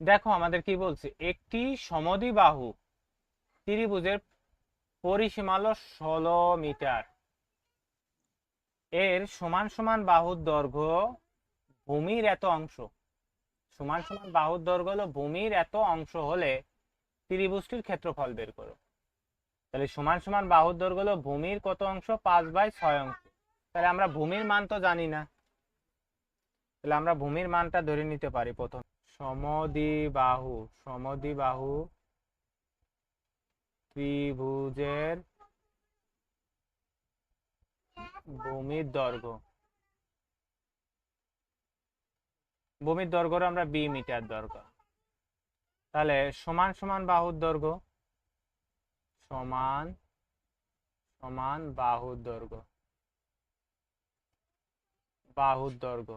দেখো আমাদের কি বলছে, একটি সমদ্বিবাহু ত্রিভুজের পরিসীমা হলো ষোলো মিটার। এর সমান সমান বাহুর দৈর্ঘ্য ভূমির এত অংশ। সমান সমান বাহুর দৈর্ঘ্য হলো ভূমির এত অংশ হলে ত্রিভুজটির ক্ষেত্রফল বের করো। তাহলে সমান সমান বাহুর দৈর্ঘ্য হলো ভূমির কত অংশ? পাঁচ বাই ছয় অংশ। তাহলে আমরা ভূমির মান তো জানি না। তাহলে আমরা ভূমির মানটা ধরে নিতে পারি প্রথম। সমদ্বিবাহু সমদ্বিবাহু ত্রিভুজের ভূমির দৈর্ঘ্য। ভূমির দৈর্ঘ্য আমরা বি মিটার দৈর্ঘ্য। তাহলে সমান সমান বাহুর দৈর্ঘ্য, সমান সমান বাহুর দৈর্ঘ্য বাহুর দৈর্ঘ্য।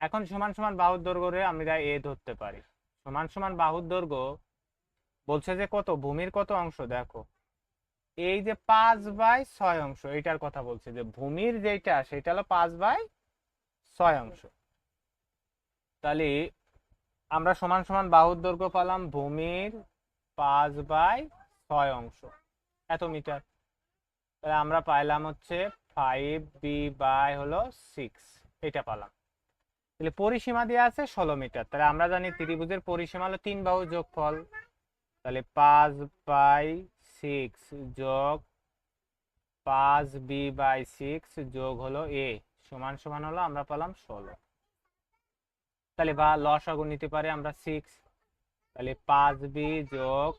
এখন সমান সমান বাহুর দৈর্ঘ্যে আমরা এ ধরতে পারি। সমান সমান বাহুর দৈর্ঘ্য বলছে যে কত? ভূমির কত অংশ? দেখো। এই যে পাঁচ বাই ছয় অংশ, এইটার কথা বলছে যে ভূমির যেটা সেটা হলো পাঁচ বাই ছয় অংশ। তাহলে আমরা সমান সমান বাহুর দৈর্ঘ্য পালাম ভূমির পাঁচ বাই ছয় অংশ। এত মিটার। তাহলে আমরা পাইলাম হচ্ছে ফাইভ বি বাই হলো সিক্স এটা পেলাম। তাহলে পরিসীমা দেওয়া আছে ষোলো মিটার। তাহলে আমরা জানি ত্রিভুজের পরিসীমা হলো তিন বাহু যোগফল। তাহলে পাঁচ বাই সিক্স যোগ পাঁচ বি বাই সিক্স যোগ হলো এ, সমান সমান হলো আমরা পেলাম ষোলো। তাহলে বা লসাগু নিতে পারি আমরা সিক্স। তাহলে পাঁচ বি যোগ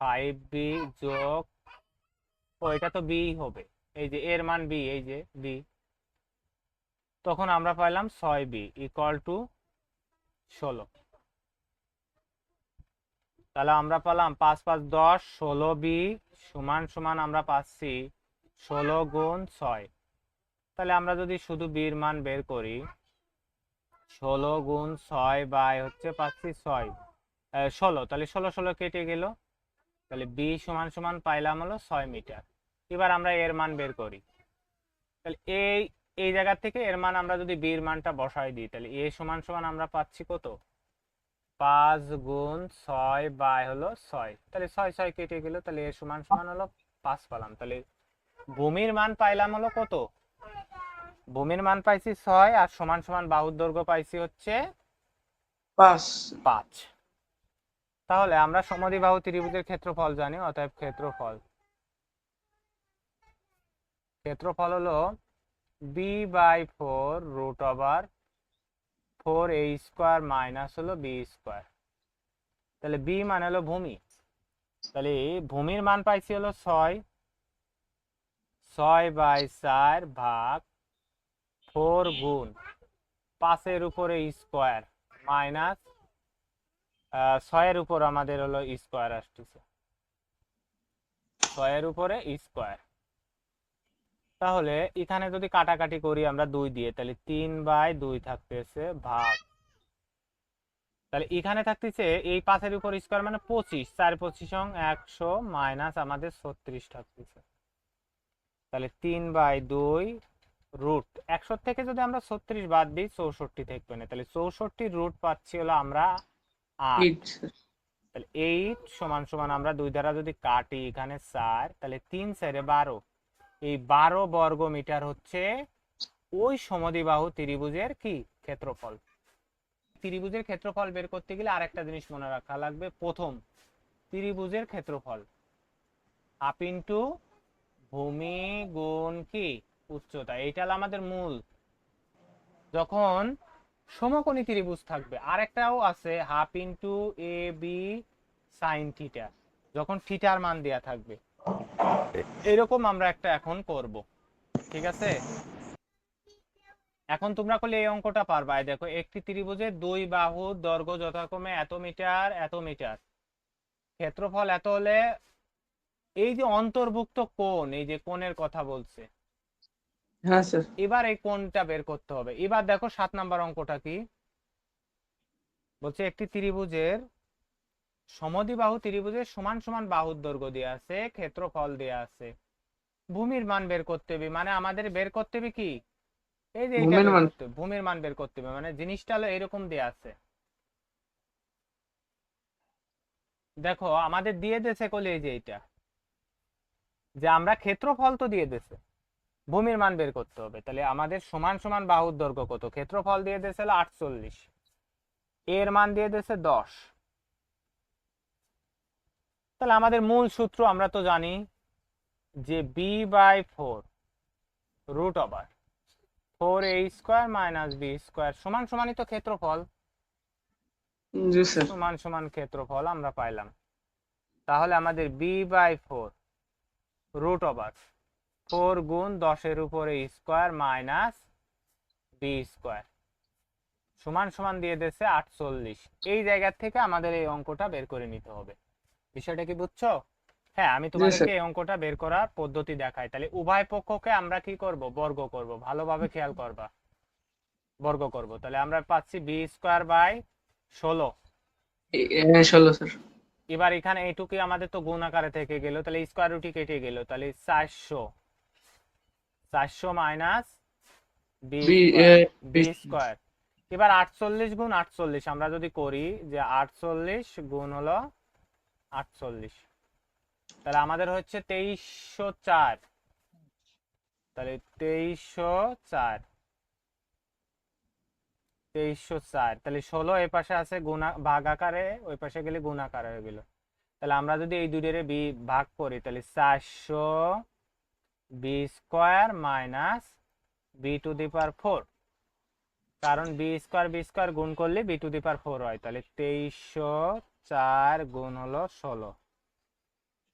ফাইভ বি যোগ, ও এটা তো বি হবে। এই যে এর মান বি, এই যে বি। তখন আমরা পাইলাম ছয় বি ইকুয়াল টু ষোলো। তাহলে আমরা পেলাম পাঁচ পাঁচ দশ, ষোলো বি সমান সমান আমরা পাচ্ছি ষোলো গুণ ছয়। তাহলে আমরা যদি শুধু বির মান বের করি, ষোলো গুণ ছয় বাই হচ্ছে পাচ্ছি ছয় ষোলো। তাহলে ষোলো ষোলো কেটে গেল। তাহলে বি সমান সমান পাইলাম হলো ছয় মিটার। এবার আমরা এর মান বের করি। তাহলে এই এই জায়গা থেকে এর মান আমরা যদি বির মানটা বসাই দিই তাহলে এ সমান সমান আমরা পাচ্ছি কত? পাঁচ গুণ ছয় বাই হলো ছয়। তাহলে ছয় ছয় কেটে গেল তাহলে এ সমান সমান হলো পাঁচ পেলাম। তাহলে ভূমির মান পাইলাম হলো কত? ভূমির মান পাইছি ছয় আর সমান সমান বাহুর দৈর্ঘ্য পাইছি হচ্ছে পাঁচ। পাঁচ। তাহলে আমরা সমদ্বিবাহু ত্রিভুজের ক্ষেত্রফল জানি অতএব ক্ষেত্রফল। ক্ষেত্রফল হলো b by four root over four a square minus হলো বি স্কোয়ার তাহলে বি মানে হলো ভূমি। তাহলে ভূমির মান পাইছি হলো ছয়। ছয় বাই চার ভাগ ফোর গুণ পাঁচের উপরে স্কোয়ার মাইনাস ছয়ের উপর আমাদের হলো স্কোয়ার আসতেছে। ছয়ের উপরে স্কোয়ার তাহলে এখানে যদি কাটাকাটি করি আমরা দুই দিয়ে তাহলে তিন বাই দুই থাকতেছে ভাগ। তাহলে এখানে থাকতেছে এই পাঁচের উপর স্কোয়ার মানে পঁচিশ চার পঁচিশ একশো মাইনাস আমাদের ছত্রিশ থাকতেছে। তাহলে তিন বাই দুই রুট একশো থেকে যদি আমরা ছত্রিশ বাদ দিই চৌষট্টি থাকবে না। তাহলে চৌষট্টি রুট পাচ্ছি হলো আমরা আট। তাহলে এইট সমান সমান আমরা দুই দ্বারা যদি কাটি এখানে চার তাহলে তিন চারে বারো। এই বারো বর্গ মিটার হচ্ছে ওই সমদ্বিবাহু ত্রিভুজের কি? ক্ষেত্রফল। ত্রিভুজের ক্ষেত্রফল বের করতে গেলে আরেকটা জিনিস মনে রাখা লাগবে। প্রথম ত্রিভুজের ক্ষেত্রফল হাফ ইন্টু ভূমি গুণ কি? উচ্চতা। এইটা হলো আমাদের মূল। যখন সমকোণী ত্রিভুজ থাকবে, আরেকটাও আছে half into a b sine theta. যখন থিটার মান দেয়া থাকবে। এরকম আমরা একটা এখন করব। ঠিক আছে? এখন তোমরা করলে এই অঙ্কটা পারবা। এই দেখো একটি ত্রিভুজের দুই বাহুর দৈর্ঘ্য যথাক্রমে এত মিটার এত মিটার। ক্ষেত্রফল এত হলে এই যে অন্তর্ভুক্ত কোণ এই যে কোণের কথা বলছে। হ্যাঁ স্যার। এবার এই কোণটা বের করতে হবে। এবার দেখো সাত নাম্বার অঙ্কটা কি? বলছে একটি ত্রিভুজের সমদ্বিবাহু ত্রিভুজের সমান সমান বাহুর দৈর্ঘ্য দেওয়া আছে ক্ষেত্রফল দেওয়া আছে। ভূমির মান বের করতে হবে মানে আমাদের বের করতে হবে কি? এই যে ভূমির মান। বের করতে হবে মানে জিনিসটা হলো এরকম দেওয়া আছে। দেখো আমাদের দিয়ে দেছে কলে এই যে এইটা। যে আমরা ক্ষেত্রফল তো দিয়ে দেছে ভূমির মান বের করতে হবে। তাহলে আমাদের সমান সমান বাহুর দৈর্ঘ্য কত? ক্ষেত্রফল দিয়ে দিয়েছিল আটচল্লিশ এর মান দিয়ে দিয়েছে দশ। তাহলে আমাদের মূল সূত্র আমরা তো জানি যে b by four root over four a square minus b square সমান সমানই তো ক্ষেত্রফল। সমান সমান ক্ষেত্রফল আমরা পাইলাম। তাহলে আমাদের b by four root over four গুণ দশের উপরে স্কোয়ার মাইনাস বি স্কোয়ার সমান সমান দিয়ে দিয়েছে আটচল্লিশ। এই জায়গা থেকে আমাদের এই অঙ্কটা বের করে নিতে হবে। বিষয়টা কি বুঝছ? হ্যাঁ আমি তোমাদেরকে এই অঙ্কটা বের করার পদ্ধতি দেখাই। তাহলে উভয় পক্ষকে আমরা কি করব? বর্গ করব। ভালোভাবে খেয়াল করবা। বর্গ করব। তাহলে আমরা পাচ্ছি বি স্কোয়ার বাই ষোলো। হ্যাঁ ষোলো স্যার। এবার এখানে এইটুকু আমাদের তো গুণ আকারে থেকে গেল। তাহলে স্কোয়ার রুটি কেটে গেল। তাহলে চারশো। চারশো মাইনাস বি- স্কোয়ার এবার আটচল্লিশ গুণ আটচল্লিশ। আমরা যদি করি যে আটচল্লিশ গুণ হলো আটচল্লিশ। তাহলে আমাদের হচ্ছে তেইশশো চার। তাহলে তেইশশো চার। তেইশশো চার। তাহলে ষোলো এই পাশে আছে গুণা, ভাগ আকারে, ওই পাশে গেলে হয়ে গেল। তাহলে আমরা যদি এই বি, ভাগ করি, তাহলে চারশো b square minus b to the power four. কারণ বি স্কোয়ার বি স্কোয়ার গুণ করলে b to the power four হয়। তাহলে তেইশশো চার গুণ হলো ষোলো।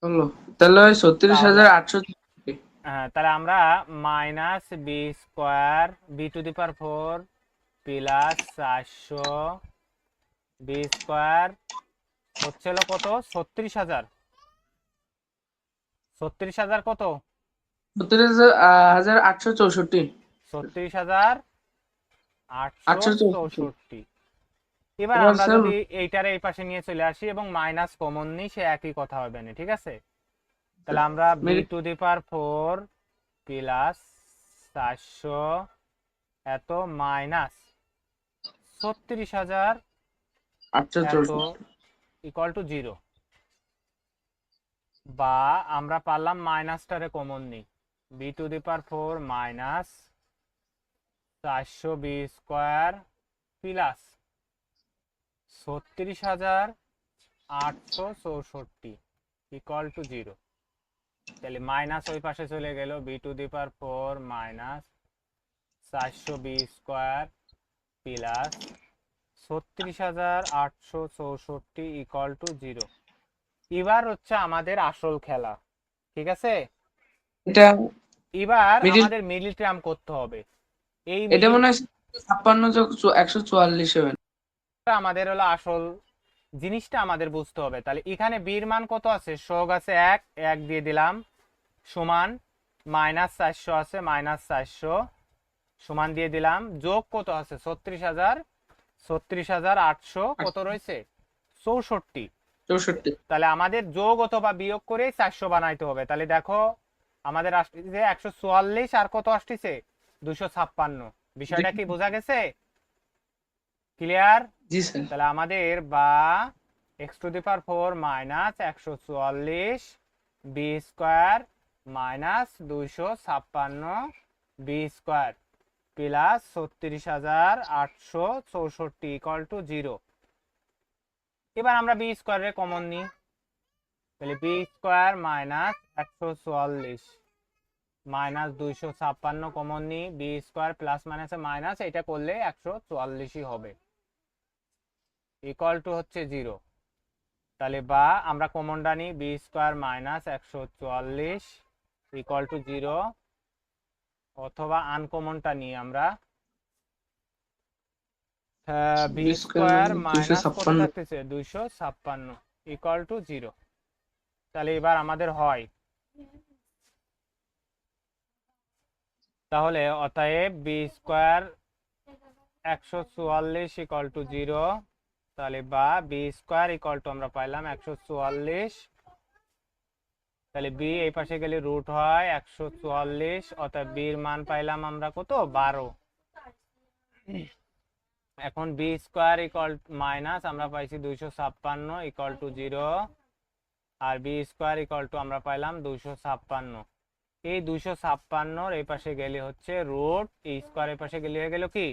ষোলো। তাহলে ওই ছত্রিশ হাজার আটশো হ্যাঁ তাহলে আমরা minus b square b to the power four plus চারশো বি স্কোয়ার হচ্ছে হলো কত? ছত্রিশ হাজার। ছত্রিশ হাজার কত? ছত্রিশ হাজার আটশো চৌষট্টি। ছত্রিশ হাজার আটশো আটশো চৌষট্টি। এবার আমরা যদি এইটারে এই পাশে নিয়ে চলে আসি এবং মাইনাস কমন নিই সে একই কথা হবে না ঠিক আছে? তাহলে আমরা b to the power four plus চারশো এত মাইনাস ছত্রিশ হাজার ইকুয়াল টু জিরো বা আমরা পারলাম মাইনাসটারে কমন নিই। B to the power four minus চারশো বি স্কোয়ার প্লাস ছত্রিশ হাজার আটশো চৌষট্টি ইকুয়াল টু জিরো তাহলে মাইনাস ওই পাশে চলে গেল b to the power four minus চারশো বি স্কোয়ার প্লাস ছত্রিশ হাজার আটশো চৌষট্টি ইকুয়াল টু জিরো এবার হচ্ছে আমাদের আসল খেলা ঠিক আছে? এটা এবার আমাদের মিডিল টার্ম করতে হবে। এই এটা মনে হয় ছাপ্পান্ন যোগ একশো চুয়াল্লিশ হবে। আমাদের হলো আসল জিনিসটা আমাদের বুঝতে হবে। তাহলে এখানে বীর মান কত আছে? শোক আছে এক এক দিয়ে দিলাম সমান মাইনাস চারশো আছে মাইনাস চারশো সমান দিয়ে দিলাম যোগ কত আছে? ছত্রিশ হাজার ছত্রিশ হাজার আটশো কত রয়েছে? চৌষট্টি। চৌষট্টি। তাহলে আমাদের যোগ অথবা বিয়োগ করে চারশো বানাইতে হবে। তাহলে দেখো আমাদের আসতেছে একশো চুয়াল্লিশ আর কত আসতেছে? দুশো ছাপ্পান্ন। বিষয়টা কি বোঝা গেছে? Clear ji sir. তাহলে আমাদের বা x to the power four minus একশো চুয়াল্লিশ বি স্কোয়ার মাইনাস দুইশো ছাপ্পান্ন বি স্কোয়ার প্লাস ছত্রিশ হাজার আটশো চৌষট্টি ইকুয়াল টু জিরো এবার আমরা বি স্কোয়ারের কমন নিই। তাহলে বি স্কোয়ার মাইনাস একশো চুয়াল্লিশ মাইনাস দুইশো ছাপ্পান্ন কমন নিই। বি স্কোয়ার প্লাস মাইনাসে মাইনাস এটা করলে একশো চুয়াল্লিশই হবে। ইকুয়াল টু হচ্ছে জিরো তাহলে বা আমরা কমনটা নিই বি স্কোয়ার মাইনাস একশো চুয়াল্লিশ ইকুয়াল টু জিরো অথবা আনকমনটা নিই আমরা বি স্কোয়ার মাইনাস কত থাকতেছে? দুইশো ছাপ্পান্ন ইকুয়াল টু জিরো তাহলে এবার আমাদের হয়। তাহলে অতএব বি স্কোয়ার একশো চুয়াল্লিশ ইকুয়াল টু জিরো তাহলে বা বি স্কোয়ার ইকুয়াল টু আমরা পাইলাম একশো চুয়াল্লিশ। তাহলে বি এই পাশে গেলে রুট হয় একশো চুয়াল্লিশ অর্থাৎ বির মান পাইলাম আমরা কত? বারো। এখন বি স্কোয়ার ইকুয়াল মাইনাস আমরা পাইছি দুইশো ছাপ্পান্ন ইকুয়াল টু জিরো আর বি স্কোয়ার ইকুয়াল টু আমরা পাইলাম দুইশো ছাপ্পান্ন। এই দুইশো ছাপ্পান্নর এই পাশে গেলে হচ্ছে রুট এই স্কোয়ার এই পাশে গেলে হয়ে গেল কি?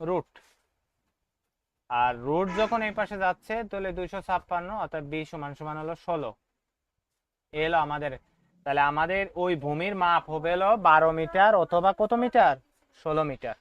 রুট আর রোড যখন এই পাশে যাচ্ছে, তাহলে দুইশো ছাপ্পান্ন, অর্থাৎ বি সমান সমান হলো ষোলো। এলো আমাদের, তাহলে আমাদের ওই ভূমির মাপ হবে হলো বারো মিটার অথবা কত মিটার? ষোলো মিটার।